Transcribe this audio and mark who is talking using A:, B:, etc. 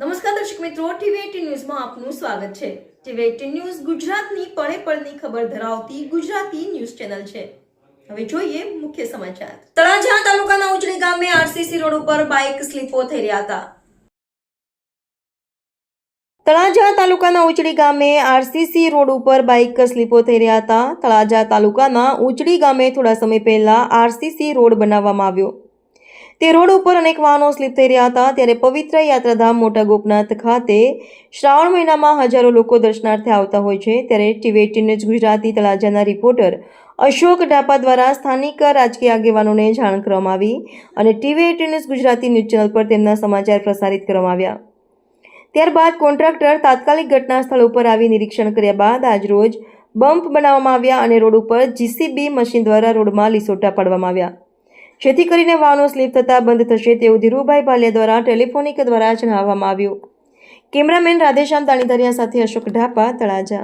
A: નમસ્કાર દર્શક મિત્રો, ટીવી ન્યૂઝમાં આપનું સ્વાગત છે. ટીવી એટીન ન્યૂઝ ગુજરાતની પળે પળની ખબર ધરાવતી ગુજરાતી ન્યૂઝ ચેનલ છે. હવે જોઈએ મુખ્ય સમાચાર. તળાજા તાલુકાના ઉજળી ગામે આરસીસી રોડ ઉપર બાઇક સ્લીપો થઈ રહ્યા હતા. તળાજા તાલુકાના ઉચડી ગામે આરસીસી રોડ ઉપર બાઇક સ્લીપો થઈ રહ્યા હતા. તળાજા તાલુકાના ઉચડી ગામે થોડા સમય પહેલા આરસીસી રોડ બનાવવામાં આવ્યો. તે રોડ ઉપર અનેક વાહનો સ્લીપ થઈ રહ્યા હતા. ત્યારે પવિત્ર યાત્રાધામ મોટા ગોપનાથ ખાતે શ્રાવણ મહિનામાં હજારો લોકો દર્શનાર્થે આવતા હોય છે. ત્યારે ટીવી એટીન ન્યૂઝ ગુજરાતી તળાજાના રિપોર્ટર અશોક ઢાપા દ્વારા સ્થાનિક રાજકીય આગેવાનોને જાણ કરવામાં આવી અને TV eighteen news Gujarati news channel પર તેમના સમાચાર પ્રસારિત કરવામાં આવ્યા. ત્યારબાદ કોન્ટ્રાક્ટર તાત્કાલિક ઘટના સ્થળ ઉપર આવી નિરીક્ષણ કર્યા બાદ આજરોજ બમ્પ બનાવવામાં આવ્યા અને રોડ ઉપર જીસીબી મશીન દ્વારા રોડમાં લીસોટા પાડવામાં આવ્યા. જેથી કરીને વાહનો સ્લીપ થતાં બંધ થશે તેવું ધીરુભાઈ ભાલિયા દ્વારા ટેલિફોનિક દ્વારા જણાવવામાં આવ્યું. કેમેરામેન રાધેશ્યામ તાણીધરિયા સાથે અશોક ઢાપા, તળાજા.